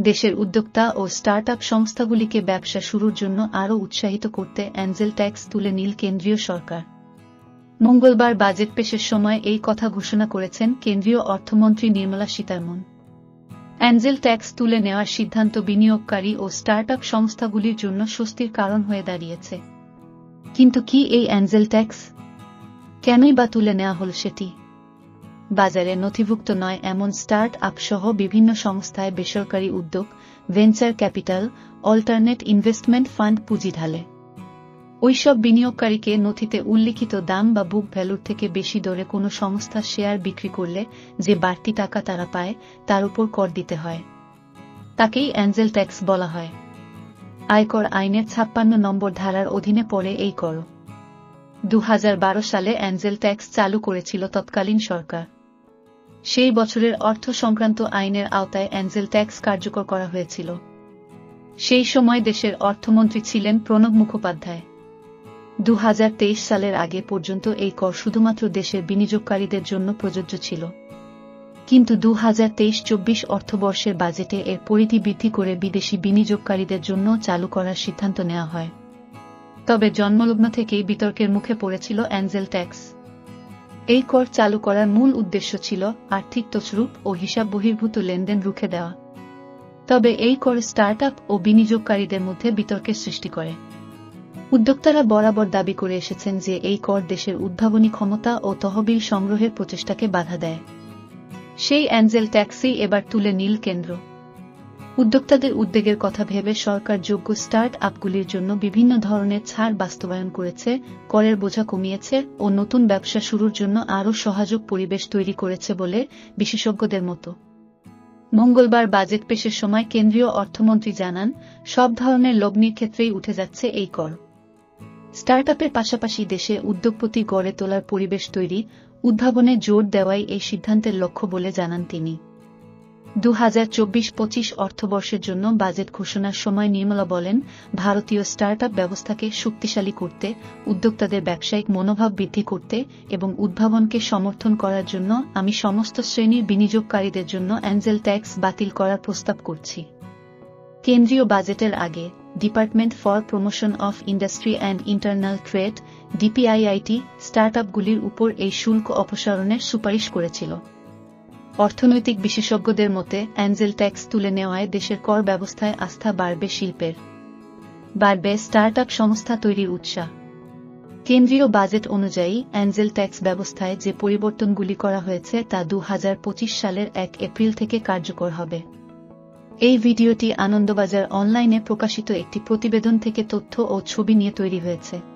দেশের উদ্যোক্তা ও স্টার্টআপ সংস্থাগুলিকে ব্যবসা শুরুর জন্য আরও উৎসাহিত করতে অ্যাঞ্জেল ট্যাক্স তুলে নীল কেন্দ্রীয় সরকার। মঙ্গলবার বাজেট পেশের সময় এই কথা ঘোষণা করেছেন কেন্দ্রীয় অর্থমন্ত্রী নির্মলা সীতারমন। অ্যাঞ্জেল ট্যাক্স তুলে নেওয়ার সিদ্ধান্ত বিনিয়োগকারী ও স্টার্টআপ সংস্থাগুলির জন্য স্বস্তির কারণ হয়ে দাঁড়িয়েছে। কিন্তু কি এই অ্যাঞ্জেল ট্যাক্স? কেনই বা তুলে নেওয়া হল সেটি? বাজারে নথিভুক্ত নয় এমন স্টার্ট আপ সহ বিভিন্ন সংস্থায় বেসরকারি উদ্যোগ venture capital alternate investment fund পুঁজি ঢালে। ওইসব বিনিয়োগকারীকে নথিতে উল্লিখিত দাম বা বুক ভ্যালুর থেকে বেশি দরে কোনো সংস্থা শেয়ার বিক্রি করলে যে বাড়তি টাকা তারা পায়, তার উপর কর দিতে হয়। তাকেই অ্যাঞ্জেল ট্যাক্স বলা হয়। আয়কর আইনের ছাপ্পান্ন নম্বর ধারার অধীনে পড়ে এই কর। দু হাজার বারো সালে অ্যাঞ্জেল ট্যাক্স চালু করেছিল তৎকালীন সরকার। সেই বছরের অর্থ সংক্রান্ত আইনের আওতায় অ্যাঞ্জেল ট্যাক্স কার্যকর করা হয়েছিল। সেই সময় দেশের অর্থমন্ত্রী ছিলেন প্রণব মুখোপাধ্যায়। দু হাজার তেইশ সালের আগে পর্যন্ত এই কর শুধুমাত্র দেশের বিনিয়োগকারীদের জন্য প্রযোজ্য ছিল। কিন্তু দু হাজার তেইশ চব্বিশ অর্থবর্ষের বাজেটে এর পরিধি বৃদ্ধি করে বিদেশি বিনিয়োগকারীদের জন্য চালু করার সিদ্ধান্ত নেওয়া হয়। তবে জন্মলগ্ন থেকেই বিতর্কের মুখে পড়েছিল অ্যাঞ্জেল ট্যাক্স। এই কর চালু করার মূল উদ্দেশ্য ছিল আর্থিক তছরূপ ও হিসাব বহির্ভূত লেনদেন রুখে দেওয়া। তবে এই কর স্টার্টআপ ও বিনিয়োগকারীদের মধ্যে বিতর্কের সৃষ্টি করে। উদ্যোক্তারা বরাবর দাবি করে এসেছেন যে এই কর দেশের উদ্ভাবনী ক্ষমতা ও তহবিল সংগ্রহের প্রচেষ্টাকে বাধা দেয়। সেই অ্যাঞ্জেল ট্যাক্সি এবার তুলে নীল কেন্দ্র। উদ্যোক্তাদের উদ্বেগের কথা ভেবে সরকার যোগ্য স্টার্ট আপগুলির জন্য বিভিন্ন ধরনের ছাড় বাস্তবায়ন করেছে, করের বোঝা কমিয়েছে ও নতুন ব্যবসা শুরুর জন্য আরও সহায়ক পরিবেশ তৈরি করেছে বলে বিশেষজ্ঞদের মতো। মঙ্গলবার বাজেট পেশের সময় কেন্দ্রীয় অর্থমন্ত্রী জানান, সব ধরনের লগ্নির ক্ষেত্রেই উঠে যাচ্ছে এই কর। স্টার্টআপের পাশাপাশি দেশে উদ্যোগপতি গড়ে তোলার পরিবেশ তৈরি, উদ্ভাবনে জোর দেওয়াই এই সিদ্ধান্তের লক্ষ্য বলে জানান তিনি। দু হাজার চব্বিশ পঁচিশ অর্থবর্ষের জন্য বাজেট ঘোষণার সময় নির্মলা বলেন, ভারতীয় স্টার্টআপ ব্যবস্থাকে শক্তিশালী করতে, উদ্যোক্তাদের ব্যবসায়িক মনোভাব বৃদ্ধি করতে এবং উদ্ভাবনকে সমর্থন করার জন্য আমি সমস্ত শ্রেণির বিনিয়োগকারীদের জন্য অ্যাঞ্জেল ট্যাক্স বাতিল করার প্রস্তাব করছি। কেন্দ্রীয় বাজেটের আগে, department for promotion of industry and internal trade, DPIIT, স্টার্টআপগুলির উপর এই শুল্ক অপসারণের সুপারিশ করেছিল। অর্থনৈতিক বিশেষজ্ঞদের মতে, অ্যাঞ্জেল ট্যাক্স তুলে নেওয়ায় দেশের কর ব্যবস্থায় আস্থা বাড়বে শিল্পের। বাড়বে স্টার্টআপ সংস্থা তৈরির উৎসাহ কেন্দ্রীয় বাজেট অনুযায়ী, অ্যাঞ্জেল ট্যাক্স ব্যবস্থায় যে পরিবর্তনগুলি করা হয়েছে তা দু হাজার পঁচিশ সালের এক এপ্রিল থেকে কার্যকর হবে। এই ভিডিওটি আনন্দবাজার অনলাইনে প্রকাশিত একটি প্রতিবেদন থেকে তথ্য ও ছবি নিয়ে তৈরি হয়েছে।